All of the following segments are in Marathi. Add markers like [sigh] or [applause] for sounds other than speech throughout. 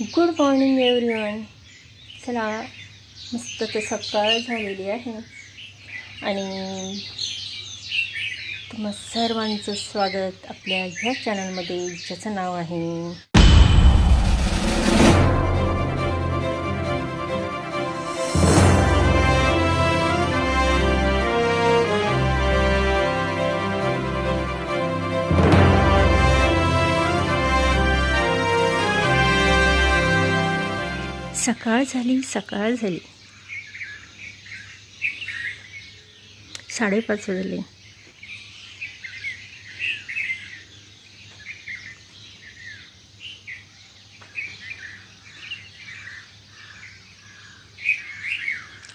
Good morning everyone. चला मस्त तर सकाळ झालेली आहे. आणि तुम्हा सर्वांचं स्वागत आपल्या ह्या चॅनलमध्ये ज्याचं नाव आहे सकाळ झाली सकाळ झाली. साडेपाच झाले.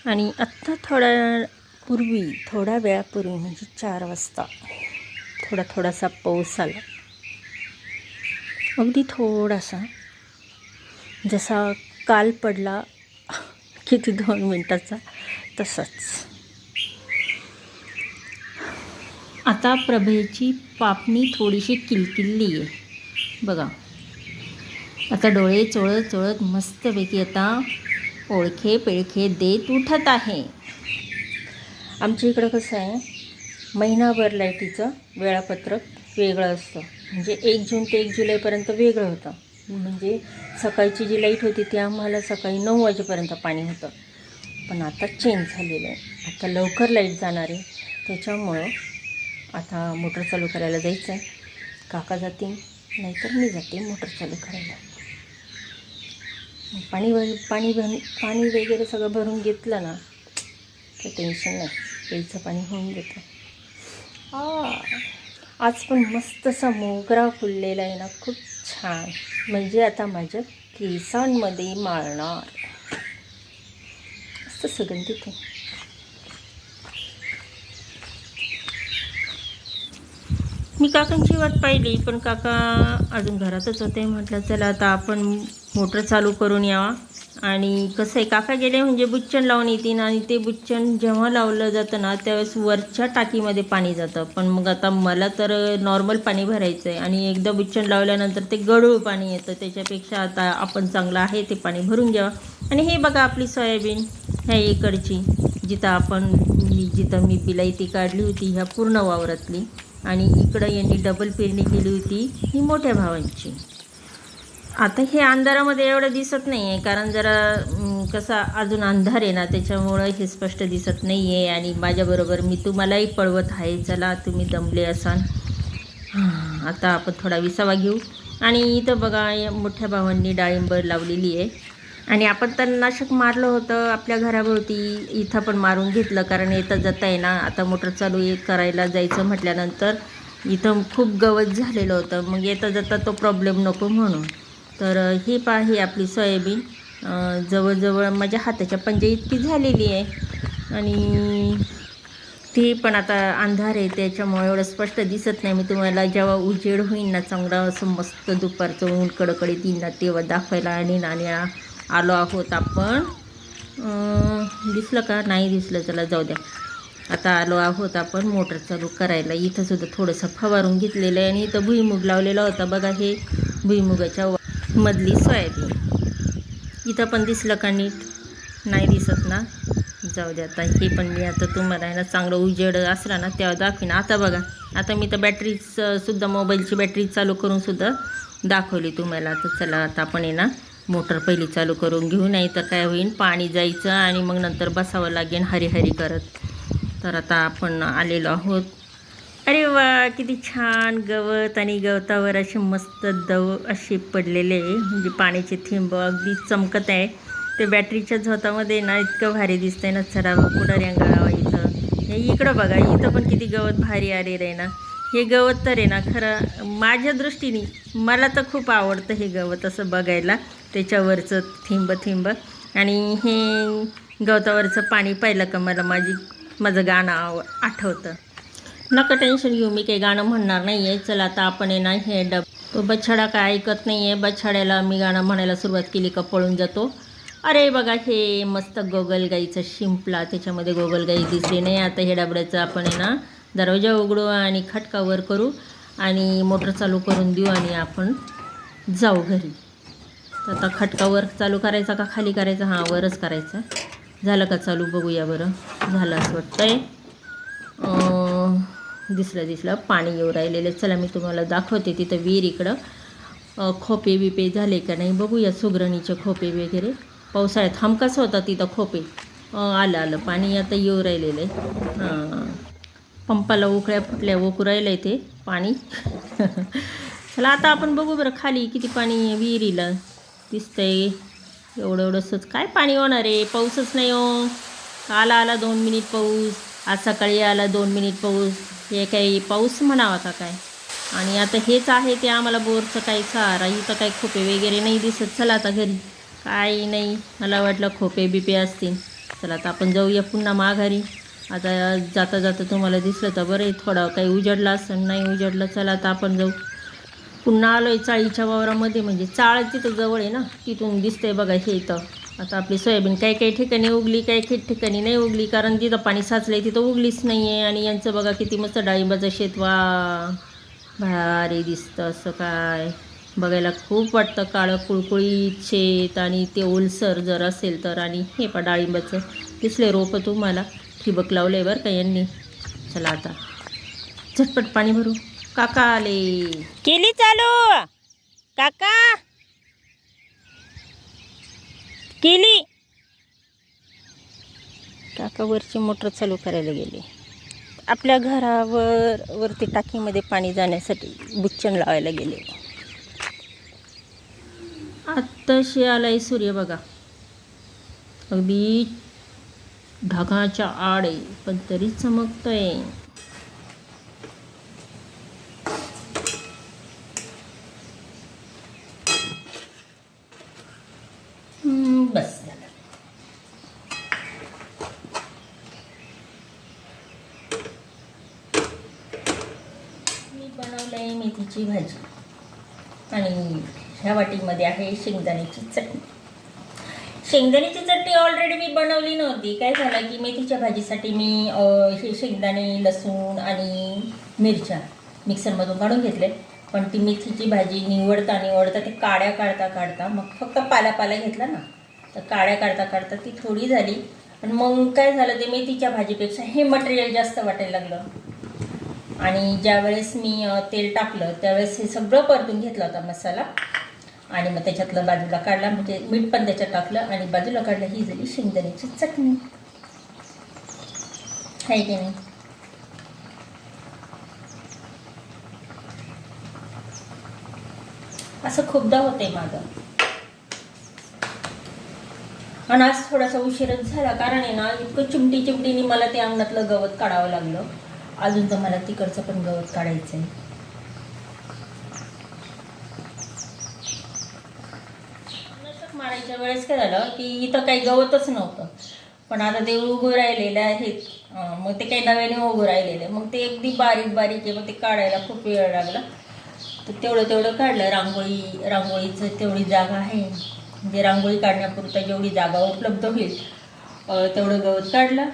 आणि आत्ता थोड्या पूर्वी थोड्या वेळापूर्वी म्हणजे चार वाजता थोडा थोडासा पाऊस आला. अगदी थोडासा जसा काल पडला किती दोन मिनटाचा? तसंच. आता प्रभेची पापणी थोडीशी किलकिल्ली आहे. बघा. आता डोळे चोळत चोळत मस्तपैकी आता ओळखे पिळखे देत उठत आहे. आमच्या इकडं कसं आहे महिनाभर लाईटीचं वेळापत्रक वेगळं असतं. म्हणजे एक जून ते एक जुलैपर्यंत वेगळं होतं. म्हणजे सकाळची जी लाइट होती ती आम्हाला सकाळी नऊ वाजेपर्यंत पाणी होतं. पण आता चेंज झालेलं आहे. आता लवकर लाइट जाणार आहे. त्याच्यामुळं आता मोटर चालू करायला जायचं आहे काका जातील नाहीतर मी जाते मोटर चालू करायला. पाणी भर पाणी भर पाणी वगैरे सगळं भरून घेतलं ना तर टेन्शन नाही. प्यायचं पाणी होऊन घेतं आज पण मस्त असा मोगरा फुललेला आहे ना. खूप छान. म्हणजे आता माझ्या केसांमध्ये मारणार. असं सुगंधित आहे मी काकांची वाट पाहिली पण काका अजून घरातच होते. म्हटलं चला आता आपण मोटर चालू करून यावा. आणि कसं आहे काका गेले म्हणजे बुच्चन लावून येतील आणि ते बुच्चन जेव्हा लावलं जातं ना त्यावेळेस वरच्या टाकीमध्ये पाणी जातं. पण मग आता मला तर नॉर्मल पाणी भरायचं आहे आणि एकदा बुच्चन लावल्यानंतर ते गढूळ पाणी येतं. त्याच्यापेक्षा आता आपण चांगलं आहे ते पाणी भरून घ्यावं. आणि हे बघा आपली सोयाबीन ह्या इकडची जिथं आपण मी जिथं मी बिलायती काढली होती ह्या पूर्ण वावरातली. आणि इकडं यांनी डबल पेरणी केली होती ही मोठ्या भावांची. आता हे अंधारामध्ये एवढं दिसत नाही आहे कारण जरा कसा अजून अंधार आहे ना त्याच्यामुळं हे स्पष्ट दिसत नाही आहे आणि माझ्याबरोबर मी तुम्हालाही पळवत आहे. चला तुम्ही दमले असाल. हां, आता आपण थोडा विसावा घेऊ. आणि इथं बघा या मोठ्या भावांनी डाळिंब लावलेली आहे. आणि आपण तणनाशक मारलं होतं आपल्या घराभोवती. इथं पण मारून घेतलं कारण येतं जाता आहे ना आता मोटर चालू ये- करायला जायचं म्हटल्यानंतर इथं खूप गवत झालेलं होतं. मग येता जाता तो प्रॉब्लेम नको म्हणून. तर ही पा ही आपली सोयाबीन. जवळजवळ माझ्या हाताच्या पंजा इतकी झालेली आहे. आणि ती पण आता अंधार आहे त्याच्यामुळे एवढं स्पष्ट दिसत नाही. मी तुम्हाला जेव्हा उजेड होईन ना चांगला असं मस्त दुपारचं ऊन कडकडीत येईन ना तेव्हा दाखवायला आणि आणि आलो आहोत आपण. दिसलं का? नाही दिसलं. चला जाऊ द्या. आता आलो आहोत आपण मोटर चालू करायला. इथंसुद्धा थोडंसं फवारून घेतलेलं आहे आणि इथं भुईमुग लावलेला होता. बघा हे भुईमुगाच्या व- मधली सोयाबीन. इथं पण दिसलं का नीट? नाही दिसत ना? जाऊ दे आता हे पण मी आता तुम्हाला आहे ना चांगलं उजेड असला ना तेव्हा दाखवीन. आता बघा आता मी तर बॅटरीच सुद्धा मोबाईलची बॅटरी चालू करून सुद्धा दाखवली तुम्हाला. तर चला आता आपण आहे ना मोटर पहिली चालू करून घेऊ नाही तर काय होईल पाणी जायचं आणि मग नंतर बसावं लागेल हरी हरी करत. तर आता आपण आलेलो आहोत. अरे वा किती छान गवत आणि गवतावर असे मस्त दव असे पडलेले. आहे म्हणजे पाण्याचे थेंब अगदी चमकत आहे. ते बॅटरीच्या झोतामध्ये ना इतकं भारी दिसतंय ना चला कुठं रेंगाळावा इथं. हे इकडं बघा इथं पण किती गवत भारी आले रे ना. हे गवत तर आहे ना खरं माझ्या दृष्टीने मला तर खूप आवडतं हे गवत असं बघायला. त्याच्यावरचं थिंब थिंब. आणि हे गवतावरचं पाणी पाहिलं का मला माझी माझं गाणं आव आठवतं. नका टेन्शन घेऊ मी काही गाणं म्हणणार नाही आहे चला आता आपण आहे ना हे डब तो बछडा काय ऐकत नाही आहे बछड्याला मी गाणं म्हणायला सुरुवात केली का पळून जातो. अरे बघा हे मस्त गोगलगाईचं शिंपला. त्याच्यामध्ये गोगलगाई दिसली नाही. आता हे डबड्याचं आपण आहे ना दरवाजा उघडू आणि खटकावर करू आणि मोटर चालू करून देऊ आणि आपण जाऊ घरी. तर आता खटकावर चालू करायचा का खाली करायचा? हां वरच करायचा. झालं का चालू? बघूया बरं. झालं असं वाटतं आहे दिसलं दिसलं. पाणी येऊ राहिलेलं चला मी तुम्हाला दाखवते तिथं विहीर इकडं. खोपे बिपे झाले का नाही बघूया सुगरणीचे खोपे वगैरे. पावसाळ्यात हमकाच होता तिथं खोपे. आलं आलं. पाणी आता येऊ राहिलेलं आहे. हां पंपाला उकळ्या फुटल्या ओकू राहिलं आहे ते पाणी. चला आता आपण बघू बरं खाली किती पाणी विहिरीला दिसतंय. एवढं एवढंसंच. काय पाणी होणार आहे? पाऊसच नाही हो. आला आला दोन मिनिट पाऊस. आज सकाळी आला दोन मिनिट पाऊस. हे काही पाऊस म्हणावा का काय? आणि आता हेच आहे ते आम्हाला बोरचं काही सारा इथं काही खोपे वगैरे नाही दिसत. चला आता घरी. काही नाही. मला वाटलं खोपे बिपे असतील. चला आता आपण जाऊया पुन्हा माघारी. आता जाता जाता तुम्हाला दिसलं तर बरं आहे. थोडं काही उजडलं असं नाही उजडलं चला आता आपण जाऊ. पुन्हा आलो आहे चाळीच्या वावरामध्ये. म्हणजे चाळ तिथं जवळ आहे ना? तिथून दिसतंय बघा हे इथं. आता आपली सोयाबीन काही काही ठिकाणी उगली काही काही ठिकाणी नाही उगली. कारण तिथं पाणी साचलं आहे तिथं उगलीच नाही आहे आणि यांचं बघा किती मस्त डाळिंबाचं शेत. वा भारी दिसतं असं काय. बघायला खूप वाटतं काळं कुळकुळीत शेत आणि ते ओलसर जर असेल तर. आणि हे पा डाळिंबाचं. दिसले रोपं तुम्हाला. ठिबक लावलं आहे बरं का यांनी. चला आता. झटपट पाणी भरू. काका आले. केली चालू. काका. केली. काका वरची मोटर चालू करायला गेली. आपल्या घरावर वरती टाकीमध्ये पाणी जाण्यासाठी बुच्चन लावायला गेले. आत्ताशी आलाय सूर्य बघा. अगदी ढगाच्या आड आहे पण तरी चमकतंय. बनवलं मेथीची भाजी. आणि ह्या वाटीमध्ये आहे शेंगदाण्याची चटणी. शेंगदाण्याची चटणी ऑलरेडी मी बनवली नव्हती. काय झालं की मेथीच्या भाजीसाठी मी हे शेंगदाणे लसूण आणि मिरच्या मिक्सरमधून काढून घेतले. पण ती मेथीची भाजी निवडता निवडता ते काड्या काढता काढता मग फक्त पाला पाला घेतला ना तर काड्या काढता काढता ती थोडी झाली. पण मग काय झालं ते मेथीच्या भाजीपेक्षा हे मटेरियल जास्त वाटायला लागलं. आणि ज्यावेळेस मी तेल टाकलं त्यावेळेस हे सगळं परतून घेतला होता मसाला. आणि मग त्याच्यातलं बाजूला काढला म्हणजे मीठ पण त्याच्यात टाकलं आणि बाजूला काढलं ही झाली शेंगदाण्याची चटणी. आहे की नाही? असं खूपदा होतंय माझं. आणि आज थोडासा उशीरच झाला कारण आहे ना इतकं चिमटी चिमटीने मला ते अंगणातलं गवत काढावं लागलं. अजून तर मला तिकडचं पण गवत काढायचं आहे मारायच्या वेळेस काय झालं की इथं काही गवतच नव्हतं. पण आता ते उभं राहिलेले आहेत मग ते काही नव्याने उभं राहिलेले मग ते अगदी बारीक बारीक आहे. मग ते काढायला खूप वेळ लागला. तर तेवढं तेवढं काढलं. रांगोळी रांगोळीचं तेवढी जागा आहे. म्हणजे रांगोळी काढण्यापुरता जेवढी जागा उपलब्ध होईल तेवढं गवत काढलं.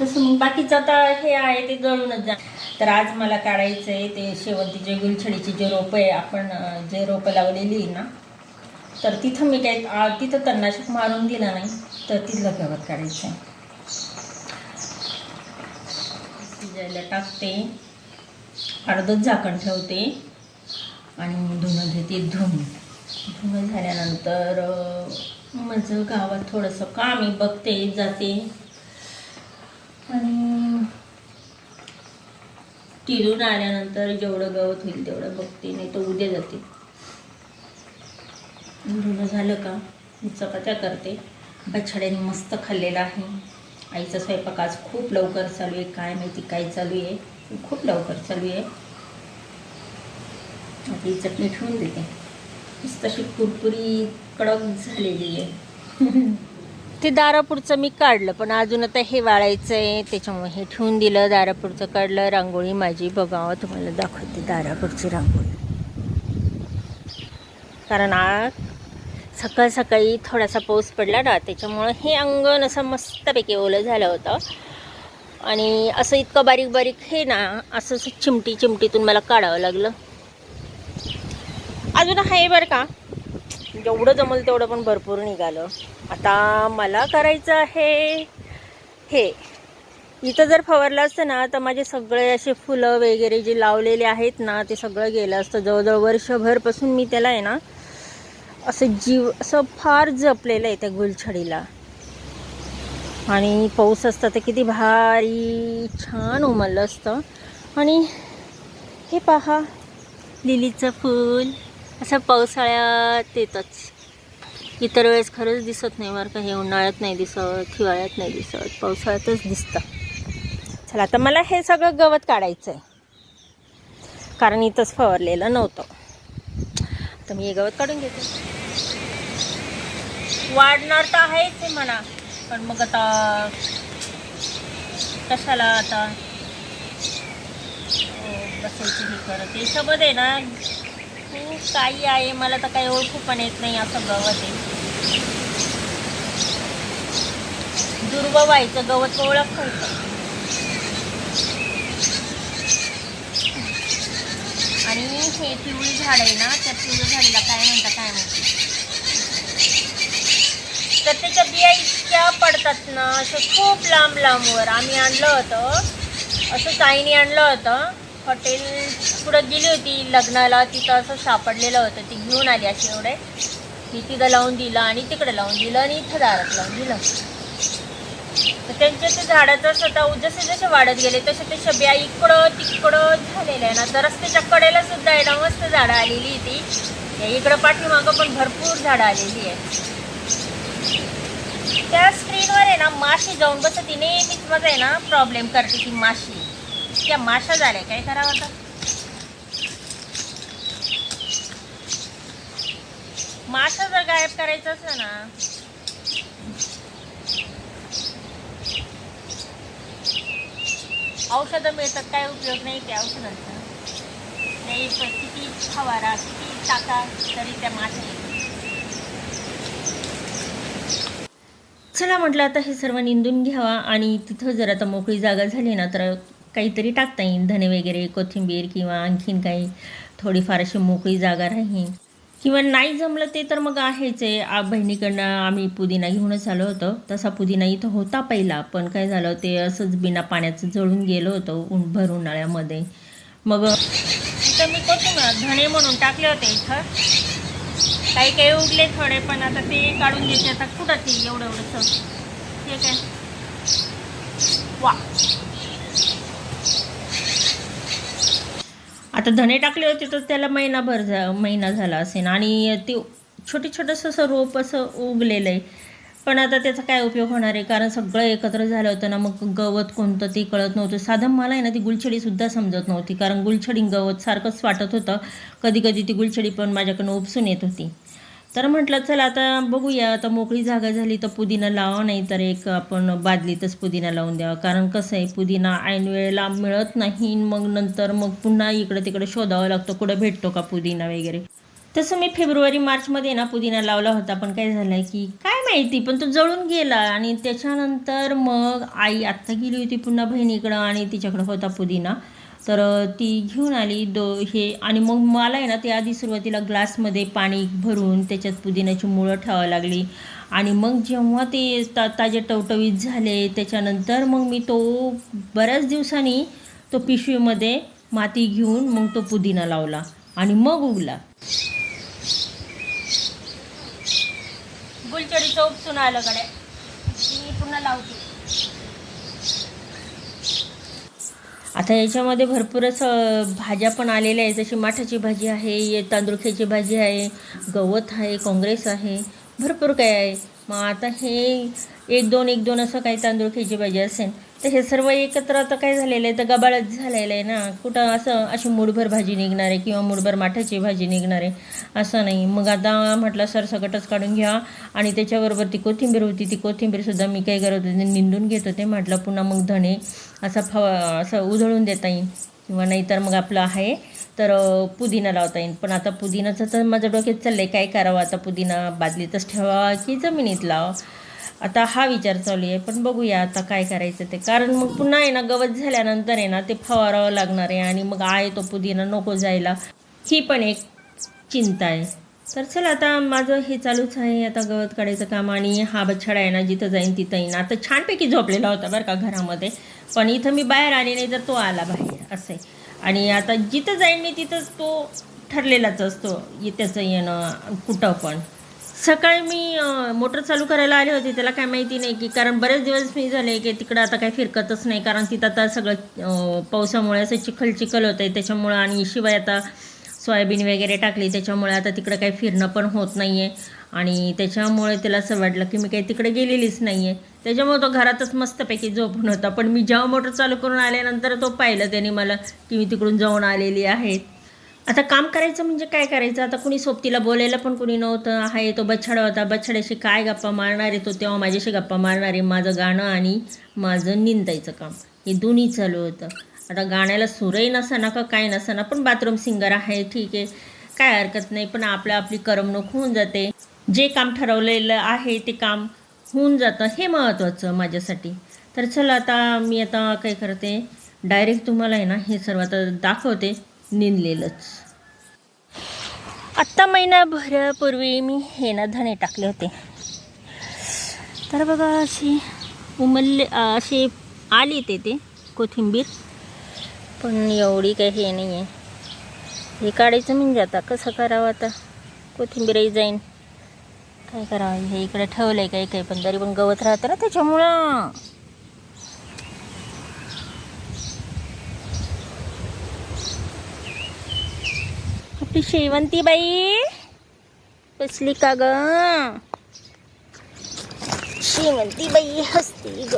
तसं मग बाकीचं आता हे आहे ते गळूनच जा. तर आज मला काढायचं आहे ते शेवंतीचे गुलछडीचे जे रोपं आहे आपण जे रोपं लावलेली आहे ना तर तिथं मी काय तिथं तणनाशक मारून दिला नाही तर तिथलं गवत काढायचं आहे शिजायला टाकते अर्धच झाकण ठेवते आणि धुणं घेते धुवून धुणं झाल्यानंतर माझं गावात थोडंसं काम आहे बघते जाते. आणि तिरून आल्यानंतर जेवढं गवत होईल तेवढं बघते नाही तर उद्या जाते. धुणं झालं का? चपात्या करते. बछड्याने मस्त खाल्लेला आहे. आईचा स्वयंपाक आज खूप लवकर चालू आहे. काय माहिती काय चालू आहे? खूप लवकर चालू आहे. आता ही चटणी ठेवून देते. तशी अशी कुरकुरी कडक झालेली आहे. [laughs] ते दारापूरचं मी काढलं पण अजून आता हे वाळायचं आहे त्याच्यामुळे हे ठेवून दिलं दारापूरचं काढलं. रांगोळी माझी बघावं तुम्हाला दाखवते दारापूरची रांगोळी. कारण आज सकाळ सकाळी थोडासा पाऊस पडला ना त्याच्यामुळं हे अंगण असं मस्तपैकी ओलं झालं होतं. आणि असं इतकं बारीक बारीक हे ना असं असं चिमटी चिमटीतून मला काढावं लागलं. अजून आहे बरं का? जेवढं जमल तेवढं पण भरपूर निघालं. आता मला करायचं आहे. हे. इथं जर फवारलं असतं ना तर माझे सगळे असे फुलं वगैरे जे लावलेले आहेत ना ते सगळं गेलं असतं. जवळजवळ वर्षभरपासून मी त्याला आहे ना असं जीव असं फार जपलेलं आहे त्या गुलछडीला. आणि पाऊस असता तर किती भारी छान उमललं असतं. आणि हे पहा लिलीचं फूल. असं पावसाळ्यात येतच. इतर वेळेस खरंच दिसत नाही बरं का हे उन्हाळ्यात नाही दिसत हिवाळ्यात नाही दिसत पावसाळ्यातच दिसतं. चला आता मला हे सगळं गवत काढायचं आहे कारण इथंच फवारलेलं नव्हतं. तर मी हे गवत काढून घेते. वाढणार तर आहेच आहे म्हणा पण मग आता कशाला आता? हो, बसायची हे करत याच्यामध्ये आहे ना खूप काही आहे. मला तर काही ओळखू पण येत नाही असं गवत आहे दुर्व व्हायचं गवत ओळख व्हायचं आणि हे पिवळी झाड आहे ना त्या पिवळी झाडीला काय म्हणता काय माहिती. तर त्याच्या बिया इतक्या पडतात ना असं खूप लांब लांबवर आम्ही आणलं होतं. असं ताईने आणलं होतं. हॉटेल पुढं गेली होती लग्नाला तिथं असं सापडलेलं होतं. ती घेऊन आली अशी एवढे. मी तिथं लावून दिलं आणि तिकडे लावून दिलं आणि इथं दारात लावून दिलं. तर त्यांच्या ते झाडाचं स्वतः जसे जसे वाढत गेले तसे तशा बिया इकडं तिकडं झालेल्या आहे ना. तर रस्त्याच्या कडेला सुद्धा आहे ना मस्त झाडं आलेली ती. या इकडं पाठीमागं पण भरपूर झाडं आलेली आहे त्या स्क्रीनवर आहे ना माशी जाऊन बसती. नेहमीच माझा आहे ना प्रॉब्लेम करते ती माशी. त्या माशा झाल्या काय करावं आता? माशा जर गायब करायचं असलं ना औषधं मिळतात काय उपयोग नाही त्या औषधांचा. नाही पण किती फवारा किती टाका तरी त्या माशा चला म्हटलं आता हे सर्व निंदून घ्यावा आणि तिथं जर आता मोकळी जागा झाली ना तर काहीतरी टाकता येईल. धने वगैरे कोथिंबीर किंवा आणखीन काही थोडीफार अशी मोकळी जागा राहील. किंवा नाही जमलं ते तर मग आहेच आहे. आ- बहिणीकडनं आम्ही पुदिना घेऊनच आलो होतो. तसा पुदिना इथं होता पहिला. पण काय झालं ते असंच बिना पाण्याचं जळून गेलो होतो उन भर उन्हाळ्यामध्ये. मग इथं मी कोथिंबीर धणे म्हणून टाकले होते इथं. काही काही उगले थोडे पण आता ते काढून घेते. आता कुठं ते एवढं एवढंसं ठीक आहे वा. आता धने टाकले होते तर त्याला महिनाभर झा महिना झाला असेल आणि ते छोटे छोटंसं असं रोप असं उगलेलं आहे. पण आता त्याचा काय उपयोग होणार आहे? कारण सगळं एकत्र झालं होतं ना मग गवत कोणतं ते कळत नव्हतं. साधं मला आहे ना ती गुलछडीसुद्धा समजत नव्हती. कारण गुलछडी गवत सारखंच वाटत होतं. कधी कधी ती गुलछडी पण माझ्याकडनं उपसून येत होती. तर म्हटलं चला आता बघूया. आता मोकळी जागा झाली तर पुदिना लावा नाही तर एक आपण बादलीतच पुदिना लावून द्यावा. कारण कसं आहे पुदिना ऐन वेळेला मिळत नाही मग नंतर मग पुन्हा इकडं तिकडं शोधावं लागतो कुठं भेटतो का पुदिना वगैरे. तसं मी फेब्रुवारी मार्चमध्ये ना पुदिना लावला होता पण काय झालं आहे की काय माहिती पण तो जळून गेला. आणि त्याच्यानंतर मग आई आत्ता गेली होती पुन्हा बहिणीकडं आणि तिच्याकडं होता पुदिना. तर ती घेऊन आली दो हे आणि मग मला आहे ना ते आधी सुरुवातीला ग्लासमध्ये पाणी भरून त्याच्यात पुदिन्याची मुळं ठेवावं लागली. आणि मग जेव्हा ते ता ताजे टवटवीत झाले त्याच्यानंतर मग मी तो बऱ्याच दिवसांनी तो पिशवीमध्ये माती घेऊन मग तो पुदिना लावला आणि मग उगला. गुलचडीचं उपसून आलं गड्या मी पुन्हा लावते. आता याच्यामध्ये भरपूरच भाज्या पण आलेल्या आहेत. जशी माठाची भाजी आहे तांदुळख्याची तांदूळख्याची भाजी आहे गवत आहे काँग्रेस आहे भरपूर काय आहे. मग आता हे एक दोन एक दोन असं काही तांदूळख्याची भाजी असेल तर हे सर्व एकत्र आता काय झालेलं आहे? तर गबाळच झालेलं आहे ना? कुठं असं अशी मुठभर भाजी निघणार आहे किंवा मुठभर माठाची भाजी निघणार आहे? असं नाही. मग आता म्हटलं सरसकटच काढून घ्या. आणि त्याच्याबरोबर ती कोथिंबीर होती. ती कोथिंबीरसुद्धा मी काय करत होते? निंदून घेत होते. म्हटलं पुन्हा मग धणे असा फवा असं उधळून देता येईल. किंवा नाहीतर मग आपलं आहे तर पुदिना लावता येईल. पण आता पुदिनाचं तर माझं डोक्यात चाललं आहे काय करावं आता? पुदिना बादलीतच ठेवावा की जमिनीत लावा आता हा विचार चालू आहे पण बघूया आता काय करायचं ते. कारण मग पुन्हा आहे ना गवत झाल्यानंतर आहे ना ते फवारावं लागणार आहे आणि मग आहे तो पुदिना नको जायला. ही पण एक चिंता आहे. तर चला आता माझं हे चालूच आहे आता गवत काढायचं काम आणि हा बछडा आहे ना जिथं जाईन तिथं येईन. आता छानपैकी झोपलेला होता बरं का घरामध्ये पण इथं मी बाहेर आले नाही तर तो आला बाहेर असं आहे. आणि आता जिथं जाईन मी तिथंच तो ठरलेलाच असतो त्याचं येणं कुठं पण. सकाळी मी मोटर चालू करायला आले होते. त्याला काय माहिती नाही की कारण बरेच दिवस मी झाले की तिकडं आता काही फिरकतच नाही. कारण तिथं आता सगळं पावसामुळे असं चिखल चिखल होतं आहे त्याच्यामुळं आणि शिवाय आता सोयाबीन वगैरे टाकली. त्याच्यामुळे आता तिकडं काही फिरणं पण होत नाही आहे आणि त्याच्यामुळे त्याला असं वाटलं की मी काही तिकडे गेलेलीच नाही आहे त्याच्यामुळे तो घरातच मस्तपैकी झोपून होता. पण मी जेव्हा मोटर चालू करून आल्यानंतर तो पाहिलं त्याने मला की मी तिकडून जाऊन आलेली आहे. आता काम करायचं म्हणजे काय करायचं? आता कुणी सोबतीला बोलायला पण कुणी नव्हतं. आहे तो बछडा होता. बछड्याशी काय गप्पा मारणार आहे तो? तेव्हा माझ्याशी गप्पा मारणार आहे. माझं गाणं आणि माझं निंदायचं काम. हे दोन्ही चालू होतं. आता गाण्याला सुरही नसाना का काय नसाना पण बाथरूम सिंगर आहे. ठीक आहे. काय हरकत नाही. पण आपल्या आपली करमणूक होऊन जाते. जे काम ठरवलेलं आहे ते काम होऊन जातं. हे महत्त्वाचं माझ्यासाठी. तर चला आता मी आता काय करते? डायरेक्ट तुम्हाला आहे ना हे सर्व आता दाखवते. निंदलेलंच आत्ता महिनाभरापूर्वी मी हे ना धणे टाकले होते. तर बघा अशी उमलले असे आले ते ते कोथिंबीर. पण एवढी काही हे नाही आहे हे काढायचं म्हणजे आता कसं करावं आता? कोथिंबीरही जाईन. काय करावं? हे इकडे ठेवलं आहे काही काही पण तरी पण गवत राहतं ना त्याच्यामुळं. आपली शेवंती बाई. बसली का ग? शेवंती बाई हसती ग.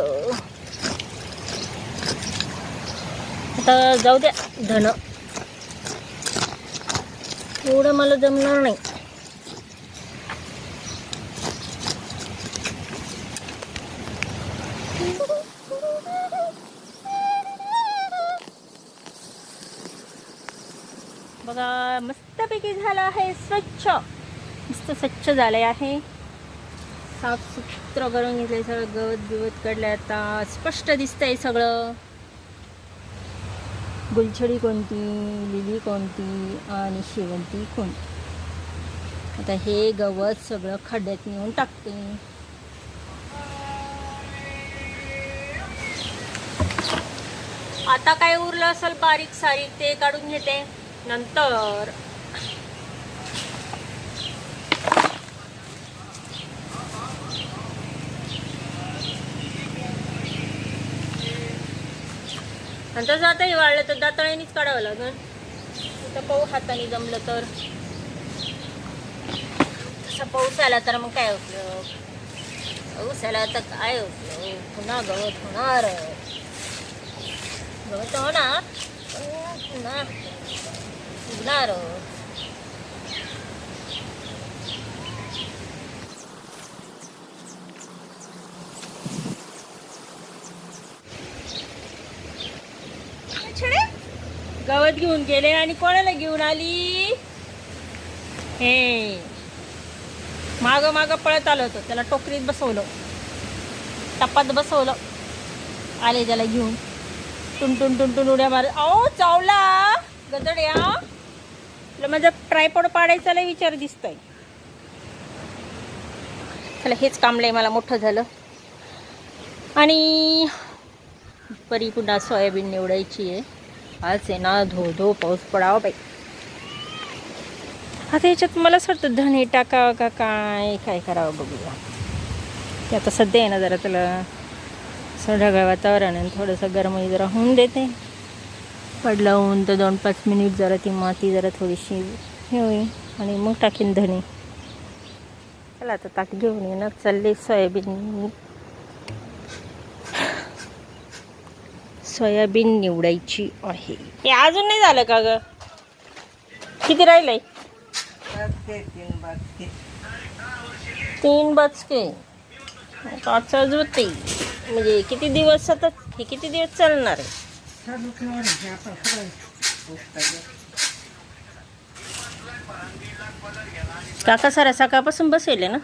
आता जाऊ द्या धन. एवढं मला जमणार नाही बघा की झालं आहे? स्वच्छ. मस्त स्वच्छ झालं आहे. साफसुत्र करून घेतलं सगळं. गवत बिवत काढलं आता. स्पष्ट दिसतंय सगळं. गुलछडी कोणती? लिली कोणती? आणि शेवंती कोणती? आता हे गवत सगळं खड्ड्यात नेऊन टाकते. आता काय उरलं असेल बारीक सारीक ते काढून घेते. नंतर आणि तसं आताही वाढलं तर दाताळ्यानेच काढावं लागेल तर पाऊ हाताने जमलं तर तसा पाऊस आला तर मग काय उपयोग पाऊस आला तर काय उपयोग पुन्हा गवत होणार गवत होणार पुन्हा होणार गवत घेऊन गेले आणि कोणाला घेऊन आली? हे. माग माग पळत आलं होतं. त्याला टोकरीत बसवलं. टपात बसवलं. आले त्याला घेऊन. टुनटुन टुनटुन उड्या मार ओ चावला. गदड्या तुला माझा ट्रायपॉड पाडायचा लय विचार दिसतोय. चला हेच कामलंय मला मोठं झालं. आणि परी पुन्हा सोयाबीन निवडायची आहे. आज आहे ना धो धो पाऊस पडावा बाई. आता याच्यात मला असं वाटतं धणे टाकावं का काय काय करावं बघूया. ते आता सध्या आहे ना जरा त्याला असं ढगाळ वातावरण आणि थोडंसं गरमही जरा होऊन देते. पडलं होऊन तर दोन पाच मिनिट जरा ती माती जरा थोडीशी हे होईल आणि मग टाकीन धणे. चला आता ताक घेऊन ये ना चालले सोयाबीन सोयाबीन निवडायची आहे. हे अजून नाही झालं का ग? किती राहिलंय? तीन बचके. पाच होते. म्हणजे किती दिवस सतत? हे किती दिवस चालणार आहे? काका सारा सकाळपासून बसेल ना?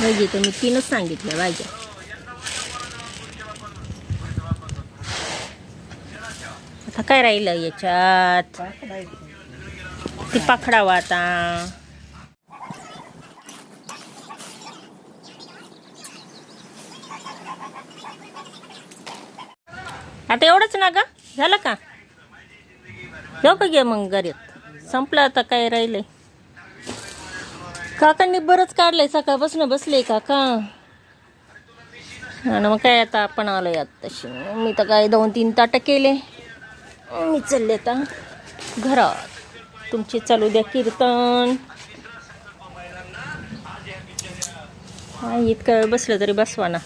म्हणजे तर मी तीनच सांगितलं पाहिजे आता काय राहिलं याच्यात? ती पाखडावा आता. आता एवढंच ना का झालं का? जाऊ का घे मग घरीत. संपलं आता काय राहिलंय. काकांनी बरंच काढलंय सकाळपासून बसले काका. आणि मग काय आता आपण आलोय आता तशी मी तर काय दोन तीन ताटं केले. मी चालले आता घरात. तुमची चालू द्या कीर्तन. हा इतका वेळ बसलं तरी बसवा ना.